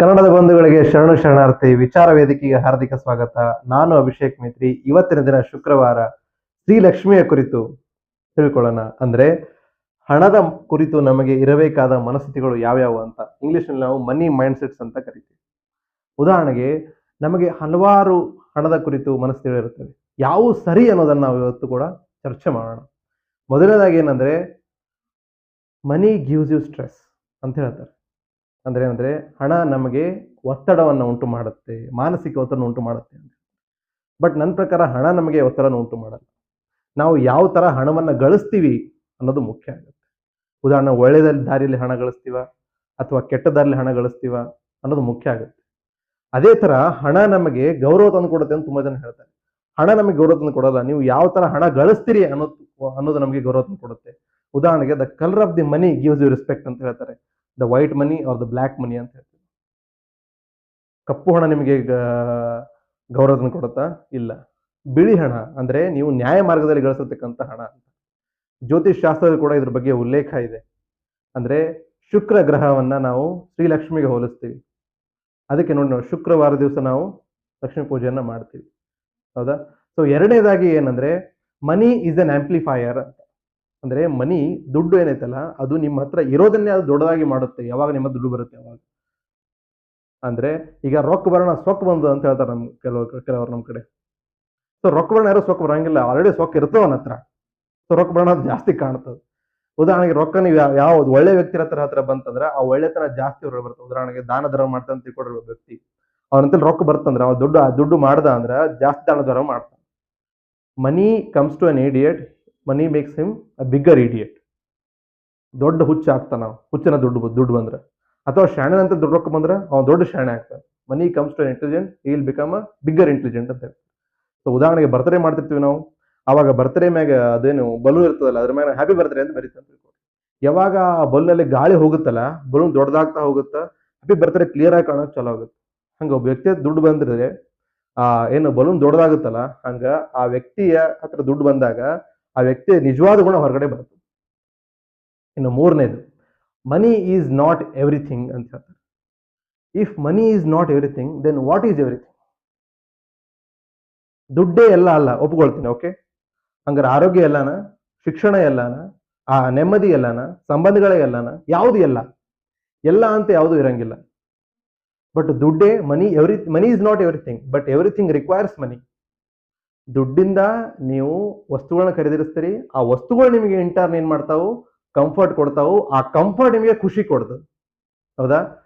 ಕನ್ನಡದ ಬಂಧುಗಳಿಗೆ ಶರಣು ಶರಣಾರ್ಥಿ, ವಿಚಾರ ವೇದಿಕೆಗೆ ಹಾರ್ದಿಕ ಸ್ವಾಗತ. ನಾನು ಅಭಿಷೇಕ್ ಮೈತ್ರಿ. ಇವತ್ತಿನ ದಿನ ಶುಕ್ರವಾರ ಶ್ರೀಲಕ್ಷ್ಮಿಯ ಕುರಿತು ತಿಳ್ಕೊಳ್ಳೋಣ. ಅಂದ್ರೆ ಹಣದ ಕುರಿತು ನಮಗೆ ಇರಬೇಕಾದ ಮನಸ್ಥಿತಿಗಳು ಯಾವ್ಯಾವು ಅಂತ. ಇಂಗ್ಲಿಷ್ನಲ್ಲಿ ನಾವು ಮನಿ ಮೈಂಡ್ ಸೆಟ್ಸ್ ಅಂತ ಕರಿತೀವಿ. ಉದಾಹರಣೆಗೆ ನಮಗೆ ಹಲವಾರು ಹಣದ ಕುರಿತು ಮನಸ್ಥಿತಿಗಳು ಇರುತ್ತವೆ. ಯಾವು ಸರಿ ಅನ್ನೋದನ್ನ ನಾವು ಇವತ್ತು ಕೂಡ ಚರ್ಚೆ ಮಾಡೋಣ. ಮೊದಲನೇದಾಗಿ ಏನಂದ್ರೆ ಮನಿ ಗಿವ್ಸ್ ಯು ಸ್ಟ್ರೆಸ್ ಅಂತ ಹೇಳ್ತಾರೆ. ಅಂದ್ರೆ ಏನಂದರೆ ಹಣ ನಮಗೆ ಒತ್ತಡವನ್ನು ಉಂಟು ಮಾಡುತ್ತೆ, ಮಾನಸಿಕ ಒತ್ತಡ ಉಂಟು ಮಾಡುತ್ತೆ ಬಟ್ ನನ್ನ ಪ್ರಕಾರ ಹಣ ನಮಗೆ ಒತ್ತಡನ ಉಂಟು ಮಾಡಲ್ಲ. ನಾವು ಯಾವ ಥರ ಹಣವನ್ನು ಗಳಿಸ್ತೀವಿ ಅನ್ನೋದು ಮುಖ್ಯ ಆಗುತ್ತೆ. ಉದಾಹರಣೆ ಒಳ್ಳೆಯ ದಾರಿಯಲ್ಲಿ ಹಣ ಗಳಿಸ್ತೀವ ಅಥವಾ ಕೆಟ್ಟ ದಾರಿಯಲ್ಲಿ ಹಣ ಗಳಿಸ್ತೀವ ಅನ್ನೋದು ಮುಖ್ಯ ಆಗುತ್ತೆ. ಅದೇ ಥರ ಹಣ ನಮಗೆ ಗೌರವ ತಂದು ಕೊಡುತ್ತೆ ಅಂತ ತುಂಬ ಜನ ಹೇಳ್ತಾರೆ. ಹಣ ನಮಗೆ ಗೌರವ ತಂದು ಕೊಡಲ್ಲ. ನೀವು ಯಾವ ಥರ ಹಣ ಗಳಿಸ್ತೀರಿ ಅನ್ನೋದು ಅನ್ನೋದು ನಮಗೆ ಗೌರವ ತಂದು ಕೊಡುತ್ತೆ. ಉದಾಹರಣೆಗೆ the colour of the money gives you respect ಅಂತ ಹೇಳ್ತಾರೆ. The white money or the black money ಅಂತ ಹೇಳ್ತೀವಿ. ಕಪ್ಪು ಹಣ ನಿಮಗೆ ಗೌರವನ ಕೊಡುತ್ತಾ? ಇಲ್ಲ. ಬಿಳಿ ಹಣ ಅಂದರೆ ನೀವು ನ್ಯಾಯ ಮಾರ್ಗದಲ್ಲಿ ಗಳಿಸತಕ್ಕಂಥ ಹಣ ಅಂತ. ಜ್ಯೋತಿಷ್ ಶಾಸ್ತ್ರದಲ್ಲಿ ಕೂಡ ಇದ್ರ ಬಗ್ಗೆ ಉಲ್ಲೇಖ ಇದೆ. ಅಂದರೆ ಶುಕ್ರ ಗ್ರಹವನ್ನ ನಾವು ಶ್ರೀಲಕ್ಷ್ಮಿಗೆ ಹೋಲಿಸ್ತೀವಿ. ಅದಕ್ಕೆ ನೋಡಿ ನಾವು ಶುಕ್ರವಾರ ದಿವಸ ನಾವು ಲಕ್ಷ್ಮೀ ಪೂಜೆಯನ್ನು ಮಾಡ್ತೀವಿ. ಹೌದಾ? ಸೊ ಎರಡನೇದಾಗಿ ಏನಂದ್ರೆ ಮನಿ ಈಸ್ ಅನ್ ಆಂಪ್ಲಿಫೈಯರ್ ಅಂತ. ಅಂದ್ರೆ ಮನಿ ದುಡ್ಡು ಏನೈತಲ್ಲ, ಅದು ನಿಮ್ಮ ಹತ್ರ ಇರೋದನ್ನೇ ಅದು ದೊಡ್ಡದಾಗಿ ಮಾಡುತ್ತೆ. ಯಾವಾಗ ನಿಮ್ಮ ದುಡ್ಡು ಬರುತ್ತೆ ಅವಾಗ. ಅಂದ್ರೆ ಈಗ ರೊಕ್ಕ ಬರೋಣ, ಸೊಕ್ಕ ಬಂದು ಅಂತ ಹೇಳ್ತಾರೆ ನಮ್ ಕೆಲವು ಕೆಲವರು ನಮ್ಮ ಕಡೆ. ಸೊ ರೊಕ್ಕ ಬರೋಣ ಯಾರು ಸೊಕ್ಕ ಬರಂಗಿಲ್ಲ. ಆಲ್ರೆಡಿ ಸೊಕ್ಕ ಇರ್ತವೆ ಅವನ ಹತ್ರ. ಸೊ ರೊಕ್ಕ ಬರೋಣ ಅದು ಜಾಸ್ತಿ ಕಾಣ್ತದೆ. ಉದಾಹರಣೆಗೆ ರೊಕ್ಕ ನೀವು ಯಾವ ಯಾವ್ದು ಒಳ್ಳೆ ವ್ಯಕ್ತಿ ಹತ್ರ ಹತ್ರ ಬಂತಂದ್ರೆ ಆ ಒಳ್ಳೆತನ ಜಾಸ್ತಿ ಅವ್ರಿಗೆ ಬರ್ತದೆ. ಉದಾಹರಣೆಗೆ ದಾನ ಧರ್ಮ ಮಾಡ್ತಾನೆ ತಿಳ್ಕೊಂಡಿರೋ ವ್ಯಕ್ತಿ. ಅವನಂತ ರೊಕ್ಕ ಬರ್ತಂದ್ರೆ ಅವ ದುಡ್ಡು, ಆ ದುಡ್ಡು ಮಾಡ್ದ ಅಂದ್ರೆ ಜಾಸ್ತಿ ದಾನ ಧರ್ಮ ಮಾಡ್ತಾನೆ. Money comes to an idiot money makes him a bigger idiot ದೊಡ್ಡ ಹುಚ್ಚ ಆಗ್ತಾನ, ಹುಚ್ಚನ ದುಡ್ಡು ದುಡ್ಡು ಬಂದ್ರೆ. ಅಥವಾ ಶಾಣೆನಂತ ದುಡ್ಡು ರೊಕ್ಕ ಬಂದ್ರೆ ಅವ್ನು ದೊಡ್ಡ ಶಾಣೆ ಆಗ್ತಾನೆ. Money comes to intelligent will become a bigger intelligent ಅಂತ ಹೇಳ್ತಾರೆ. ಸೊ ಉದಾಹರಣೆಗೆ ಬರ್ತಡೇ ಮಾಡ್ತಿರ್ತೀವಿ ನಾವು. ಅವಾಗ ಬರ್ತಡೇ ಮ್ಯಾಗ ಅದೇನು ಬಲೂನ್ ಇರ್ತದಲ್ಲ, ಅದ್ರ ಮ್ಯಾಗ ಹ್ಯಾಪಿ ಬರ್ತ್ಡೇ ಅಂತ ಅಂತ ತಿಳ್ಕೊಳ್ಳಿ. ಯಾವಾಗ ಆ ಬಲೂನಲ್ಲಿ ಗಾಳಿ ಹೋಗುತ್ತಲ್ಲ, ಬಲೂನ್ ದೊಡ್ಡದಾಗ್ತಾ ಹೋಗುತ್ತೆ ಹ್ಯಾಪಿ ಬರ್ತ್ಡೇ ಕ್ಲಿಯರ್ ಆಗಿ ಕಾಣೋದು ಚಲೋ ಆಗುತ್ತೆ. ಹಂಗೆ ಒಬ್ಬ ವ್ಯಕ್ತಿ ದುಡ್ಡು ಬಂದಿದ್ರೆ, ಆ, ಏನು ಬಲೂನ್ ದೊಡ್ಡದಾಗುತ್ತಲ್ಲ, ಹಂಗ ಆ ವ್ಯಕ್ತಿಯ ಹತ್ರ ದುಡ್ಡು ಬಂದಾಗ ಆ ವ್ಯಕ್ತಿ ನಿಜವಾದ ಗುಣ ಹೊರಗಡೆ ಬರುತ್ತೆ. ಇನ್ನು ಮೂರನೇದು ಮನಿ ಈಸ್ ನಾಟ್ ಎವ್ರಿಥಿಂಗ್ ಅಂತ ಹೇಳ್ತಾರೆ. If money is not everything then what is everything ದುಡ್ಡೇ ಎಲ್ಲ ಅಲ್ಲ, ಒಪ್ಕೊಳ್ತೀನಿ ಓಕೆ ಹಂಗಾರೆ ಆರೋಗ್ಯ ಎಲ್ಲಾನ, ಶಿಕ್ಷಣ ಎಲ್ಲಾನ, ಆ ನೆಮ್ಮದಿ ಎಲ್ಲಾನ, ಸಂಬಂಧಗಳೇ ಎಲ್ಲಾನ, ಯಾವುದು ಎಲ್ಲ? ಎಲ್ಲ ಅಂತ ಯಾವುದು ಇರಂಗಿಲ್ಲ. ಬಟ್ ದುಡ್ಡೇ money every money is not everything but everything requires money ದುಡ್ಡಿಂದ ನೀವು ವಸ್ತುಗಳನ್ನ ಖರೀದಿಸ್ತೀರಿ, ಆ ವಸ್ತುಗಳು ನಿಮಗೆ ಇಂಟರ್ನ್ ಏನ್ ಮಾಡ್ತಾವು? ಕಂಫರ್ಟ್ ಕೊಡ್ತಾವು. ಆ ಕಂಫರ್ಟ್ ನಿಮಗೆ ಖುಷಿ ಕೊಡ್ತದೆ. ಹೌದಾ?